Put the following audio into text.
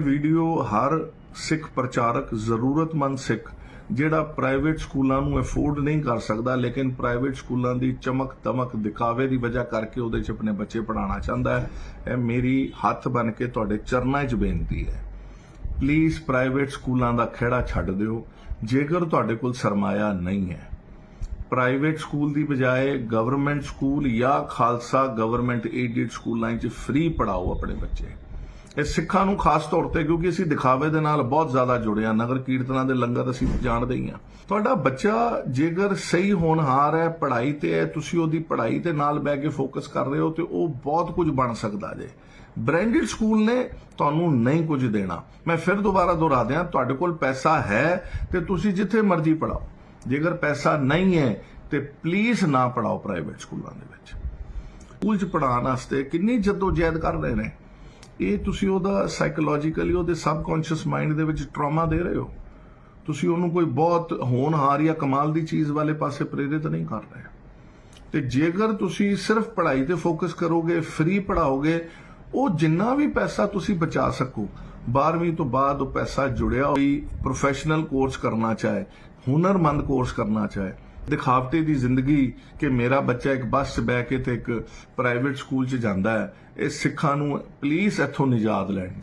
Video ਹਰ ਸਿੱਖ ਪ੍ਰਚਾਰਕ ਜ਼ਰੂਰਤਮੰਦ ਸਿੱਖ, ਜਿਹੜਾ ਪ੍ਰਾਈਵੇਟ ਸਕੂਲਾਂ ਨੂੰ ਅਫੋਰਡ ਨਹੀਂ ਕਰ ਸਕਦਾ, ਲੇਕਿਨ ਪ੍ਰਾਈਵੇਟ ਸਕੂਲਾਂ ਦੀ ਚਮਕ ਦਮਕ ਦਿਖਾਵੇ ਦੀ ਵਜ੍ਹਾ ਕਰਕੇ ਉਹਦੇ 'ਚ ਆਪਣੇ ਬੱਚੇ ਪੜਾਉਣਾ ਚਾਹੁੰਦਾ ਹੈ। ਇਹ ਮੇਰੀ ਹੱਥ ਬਨ ਕੇ ਤੁਹਾਡੇ ਚਰਨਾਂ 'ਚ ਬੇਨਤੀ ਹੈ। ਪਲੀਜ਼ ਪ੍ਰਾਈਵੇਟ ਸਕੂਲਾਂ ਦਾ ਖਹਿੜਾ ਛੱਡ ਦਿਓ। ਜੇਕਰ ਤੁਹਾਡੇ ਕੋਲ ਸਰਮਾਇਆ ਨਹੀਂ ਹੈ, ਪ੍ਰਾਈਵੇਟ ਸਕੂਲ ਦੀ ਬਜਾਏ ਗਵਰਨਮੈਂਟ ਸਕੂਲ ਜਾਂ ਖਾਲਸਾ ਗਵਰਨਮੈਂਟ ਏਡਡ ਸਕੂਲਾਂ 'ਚ ਫ੍ਰੀ ਪੜਾਓ ਆਪਣੇ ਬੱਚੇ। ਇਹ ਸਿੱਖਾਂ ਨੂੰ ਖਾਸ ਤੌਰ ਤੇ, ਕਿਉਂਕਿ ਅਸੀਂ ਦਿਖਾਵੇ ਦੇ ਨਾਲ ਬਹੁਤ ਜ਼ਿਆਦਾ ਜੁੜੇ ਹਾਂ, ਨਗਰ ਕੀਰਤਨਾਂ ਦੇ ਲੰਗਰ ਅਸੀਂ ਜਾਣਦੇ ਹੀ ਹਾਂ। ਤੁਹਾਡਾ ਬੱਚਾ ਜੇਕਰ ਸਹੀ ਹੋਣਹਾਰ ਹੈ, ਪੜ੍ਹਾਈ ਤੇ ਹੈ, ਤੁਸੀਂ ਉਹਦੀ ਪੜ੍ਹਾਈ ਤੇ ਨਾਲ ਬਹਿ ਕੇ ਫੋਕਸ ਕਰ ਰਹੇ ਹੋ, ਤੇ ਉਹ ਬਹੁਤ ਕੁਝ ਬਣ ਸਕਦਾ ਜੇ। ਬ੍ਰਾਂਡਡ ਸਕੂਲ ਨੇ ਤੁਹਾਨੂੰ ਨਹੀਂ ਕੁਝ ਦੇਣਾ। ਮੈਂ ਫਿਰ ਦੁਬਾਰਾ ਦੁਹਰਾ ਦਿਆਂ, ਤੁਹਾਡੇ ਕੋਲ ਪੈਸਾ ਹੈ ਤੇ ਤੁਸੀਂ ਜਿੱਥੇ ਮਰਜ਼ੀ ਪੜਾਓ ਜੇਕਰ ਪੈਸਾ ਨਹੀਂ ਹੈ, ਤੇ ਪਲੀਜ਼ ਨਾ ਪੜਾਓ ਪ੍ਰਾਈਵੇਟ ਸਕੂਲਾਂ ਦੇ ਵਿੱਚ। ਸਕੂਲ ਚ ਪੜਾਉਣ ਵਾਸਤੇ ਕਿੰਨੀ ਜਦੋਜਹਿਦ ਕਰ ਰਹੇ ਨੇ? ਇਹ ਤੁਸੀਂ ਉਹਦਾ ਸਾਈਕੋਲੋਜੀਕਲੀ ਉਹਦੇ ਸਬਕੌਂਸ਼ੀਅਸ ਮਾਈਂਡ ਦੇ ਵਿੱਚ ਟਰਾਮਾ ਦੇ ਰਹੇ ਹੋ। ਤੁਸੀਂ ਉਹਨੂੰ ਕੋਈ ਬਹੁਤ ਹੋਣਹਾਰ ਜਾਂ ਕਮਾਲ ਦੀ ਚੀਜ਼ ਵਾਲੇ ਪਾਸੇ ਪ੍ਰੇਰਿਤ ਨਹੀਂ ਕਰ ਰਹੇ। ਤੇ ਜੇਕਰ ਤੁਸੀਂ ਸਿਰਫ ਪੜ੍ਹਾਈ ਤੇ ਫੋਕਸ ਕਰੋਗੇ ਫ੍ਰੀ ਪੜਾਓਗੇ ਉਹ ਜਿੰਨਾ ਵੀ ਪੈਸਾ ਤੁਸੀਂ ਬਚਾ ਸਕੋ 12ਵੀਂ ਤੋਂ ਬਾਅਦ ਉਹ ਪੈਸਾ ਜੁੜਿਆ ਹੋਈ ਪ੍ਰੋਫੈਸ਼ਨਲ ਕੋਰਸ ਕਰਨਾ ਚਾਹੇ, ਹੁਨਰਮੰਦ ਕੋਰਸ ਕਰਨਾ ਚਾਹੇ ਦਿਖਾਵਟੇ ਦੀ ਜ਼ਿੰਦਗੀ ਕਿ ਮੇਰਾ ਬੱਚਾ ਇੱਕ ਬੱਸ 'ਚ ਬਹਿ ਕੇ ਤੇ ਇੱਕ ਪ੍ਰਾਈਵੇਟ ਸਕੂਲ 'ਚ ਜਾਂਦਾ ਹੈ, ਇਹ ਸਿੱਖਾਂ ਨੂੰ ਪਲੀਜ਼ ਇੱਥੋਂ ਨਿਜਾਤ ਲੈਣੀ।